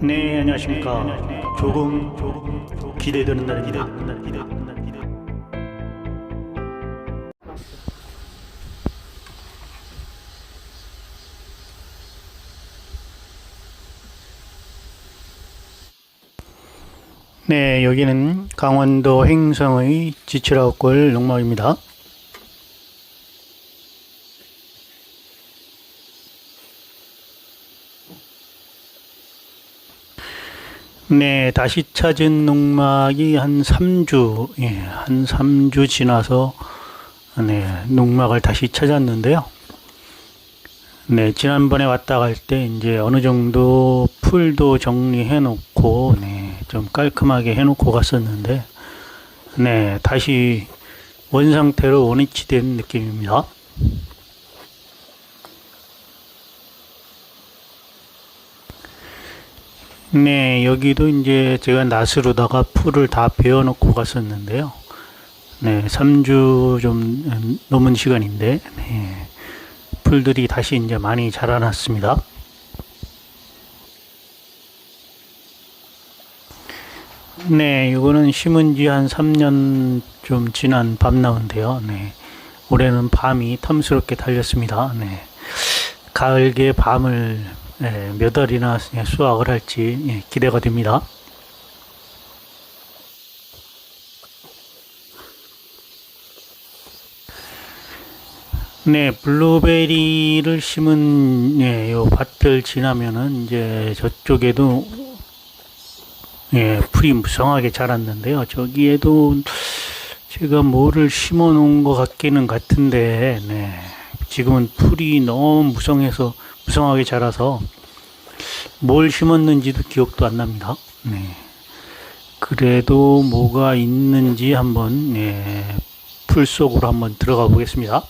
네, 안녕하십니까. 조금 기대되는 날입니다. 네, 여기는 강원도 행성의 지치라웃골 농막입니다. 네, 다시 찾은 농막이 한 3주, 예, 한 3주 지나서, 네, 농막을 다시 찾았는데요. 네, 지난번에 왔다 갈 때 이제 어느 정도 풀도 정리해 놓고, 네, 좀 깔끔하게 해 놓고 갔었는데, 네, 다시 원 상태로 원위치된 느낌입니다. 네, 여기도 이제 제가 낫으로다가 풀을 다 베어놓고 갔었는데요. 네, 3주 좀 넘은 시간인데, 네, 풀들이 다시 이제 많이 자라났습니다. 네, 이거는 심은 지 한 3년 좀 지난 밤나무인데요. 네, 올해는 밤이 탐스럽게 달렸습니다. 네, 가을계 밤을 예, 몇 알이나 수확을 할지 예, 기대가 됩니다. 네, 블루베리를 심은 예, 요 밭들 지나면은 이제 저쪽에도 예, 풀이 무성하게 자랐는데요. 저기에도 제가 뭐를 심어 놓은 것 같기는 같은데, 네. 지금은 풀이 너무 무성해서 무성하게 자라서 뭘 심었는지도 기억도 안 납니다. 네. 그래도 뭐가 있는지 한번 네, 풀 속으로 한번 들어가 보겠습니다.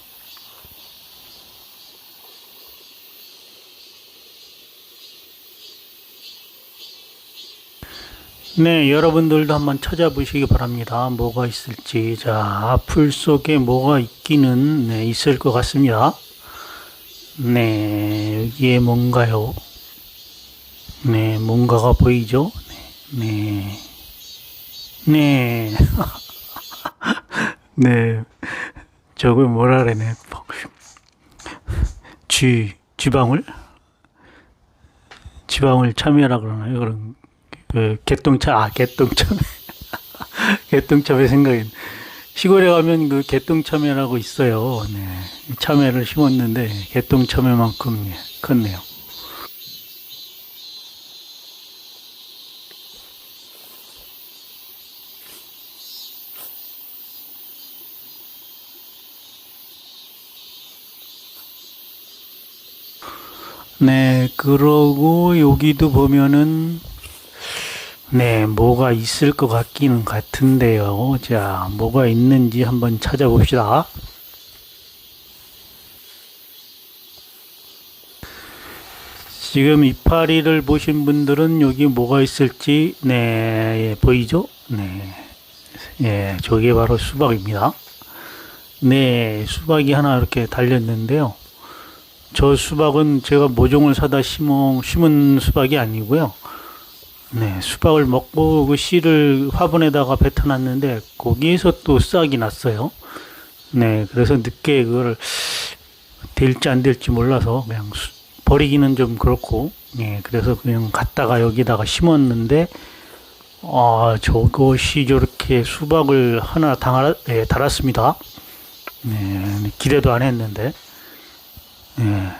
네, 여러분들도 한번 찾아보시기 바랍니다. 뭐가 있을지. 자, 풀 속에 뭐가 있기는 네, 있을 것 같습니다. 네, 여기에 뭔가요? 네, 뭔가가 보이죠? 네, 네, 네, 네. 저걸 뭐라 그러네. 쥐, 쥐방울? 지방울 참여라 그러나요? 그런, 그, 개똥차, 아, 개똥참외. 개똥참외 생각이, 시골에 가면 그 개똥참외라고 있어요. 네. 참외를 심었는데, 개똥참외만큼 컸네요. 네, 그러고 여기도 보면은 네, 뭐가 있을 것 같기는 같은데요. 자, 뭐가 있는지 한번 찾아봅시다. 지금 이파리를 보신 분들은 여기 뭐가 있을지, 네, 예, 보이죠? 네, 예, 저게 바로 수박입니다. 네, 수박이 하나 이렇게 달렸는데요. 저 수박은 제가 모종을 사다 심어, 심은 수박이 아니고요. 네, 수박을 먹고 그 씨를 화분에다가 뱉어놨는데 거기에서 또 싹이 났어요. 네, 그래서 늦게 그걸 될지 안 될지 몰라서 그냥 수, 버리기는 좀 그렇고, 네, 그래서 그냥 갖다가 여기다가 심었는데, 아, 저것이 저렇게 수박을 하나 당하, 네, 달았습니다. 네, 기대도 안 했는데. 예,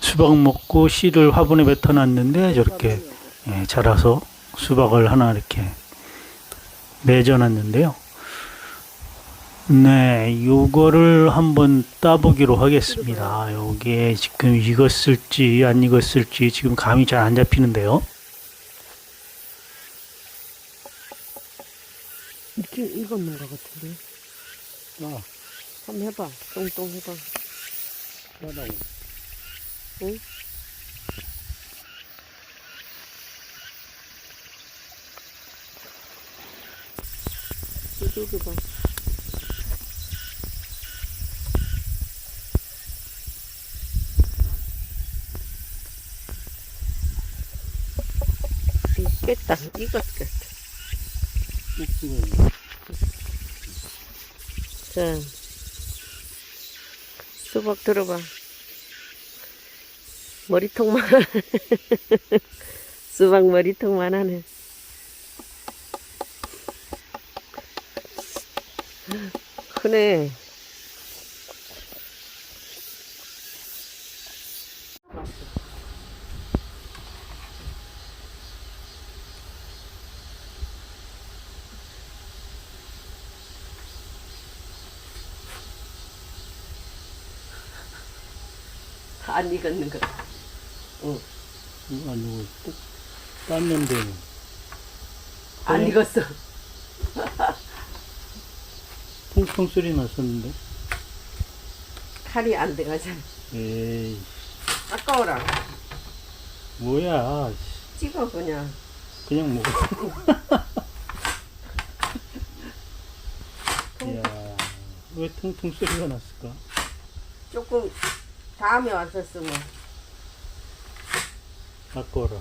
수박 먹고 씨를 화분에 뱉어놨는데 저렇게 예, 자라서 수박을 하나 이렇게 맺어놨는데요. 네, 요거를 한번 따보기로 하겠습니다. 요게 지금 익었을지 안 익었을지 지금 감이 잘 안 잡히는데요. 이렇게 익었는 것 같은데. 아, 한번 해봐. 똥똥 해봐. 응? 이쪽에 봐. 깼다. 익었겠다. 자, 수박 들어봐. 머리통만, 수박 머리통만 하네. 크네. 안 익었는 거. 응. 이거 아니고 뚝 땄는데 안 익었어. 통통 소리 났었는데. 칼이 안 들어가잖아. 에이 아까워라. 뭐야? 찍어, 그냥. 그냥 먹어. 이야 왜 퉁퉁 소리가 났을까? 조금 다음에 쓰면. 아까워라.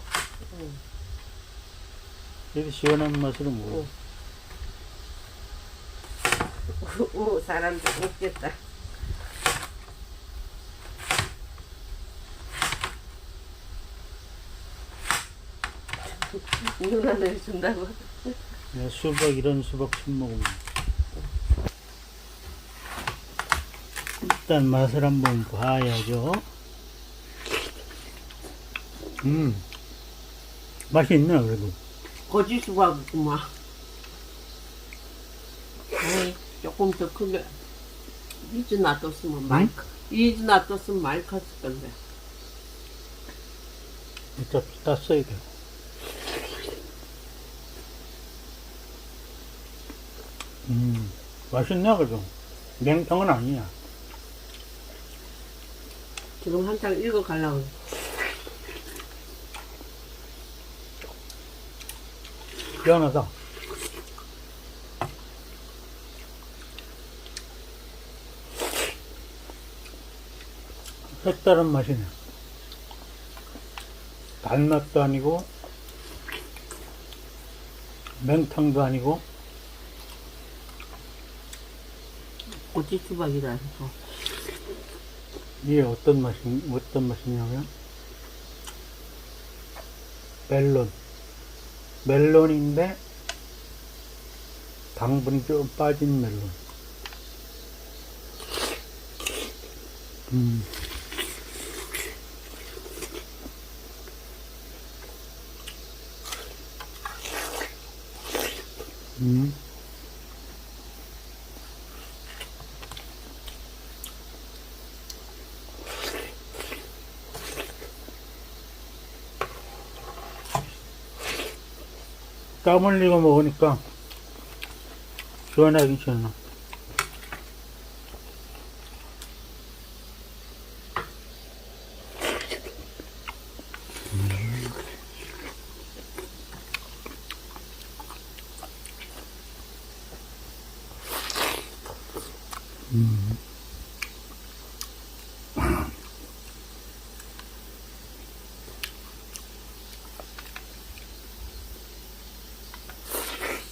응. 그래도 시원한 맛으로 먹어. 응. 오, 사람들 웃겠다. 누나들 준다고. 야, 수박 이런 수박 처음 먹으면 일단 맛을 한번 봐야죠. 음 맛이 있네 그래도. 거지 수박이구만. 에이, 조금 더 크게. 이주 놔뒀으면 말, 이주 놔뒀으면 말 컸을 건데. 어차피 땄어야 돼. 음, 맛있네, 그래도. 냉탕은 아니야. 지금 한창 읽어가려고. 시원하다. 색다른 맛이네. 단맛도 아니고, 냉탕도 아니고, 고지 수박이라 해서. 이게 어떤 맛이, 어떤 맛이냐면, 멜론. 멜론인데, 당분이 좀 빠진 멜론. 음. 음. 땀 흘리고 먹으니까 시원하긴 시원하.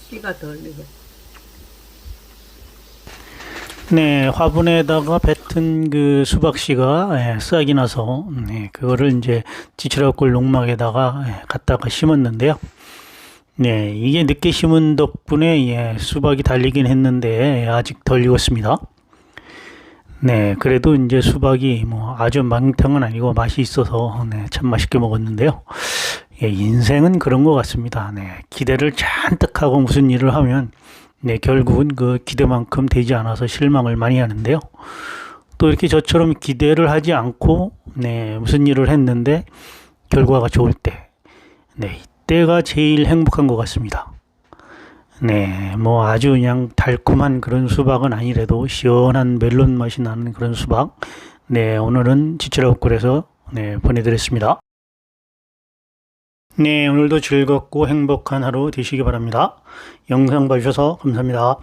씨가 덜 익어. 네, 화분에다가 뱉은 그 수박씨가 예, 싹이 나서 네, 그거를 이제 지치라꿀 농막에다가 예, 갖다가 심었는데요. 네, 이게 늦게 심은 덕분에 예, 수박이 달리긴 했는데 예, 아직 덜 익었습니다. 네, 그래도 이제 수박이 뭐 아주 망탕은 아니고 맛이 있어서 네, 참 맛있게 먹었는데요. 예, 인생은 그런 것 같습니다. 네, 기대를 잔뜩 하고 무슨 일을 하면 네, 결국은 그 기대만큼 되지 않아서 실망을 많이 하는데요. 또 이렇게 저처럼 기대를 하지 않고, 네, 무슨 일을 했는데, 결과가 좋을 때, 네, 이때가 제일 행복한 것 같습니다. 네, 뭐 아주 그냥 달콤한 그런 수박은 아니래도 시원한 멜론 맛이 나는 그런 수박. 네, 오늘은 지치라웃굴에서 네, 보내드렸습니다. 네, 오늘도 즐겁고 행복한 하루 되시기 바랍니다. 영상 봐주셔서 감사합니다.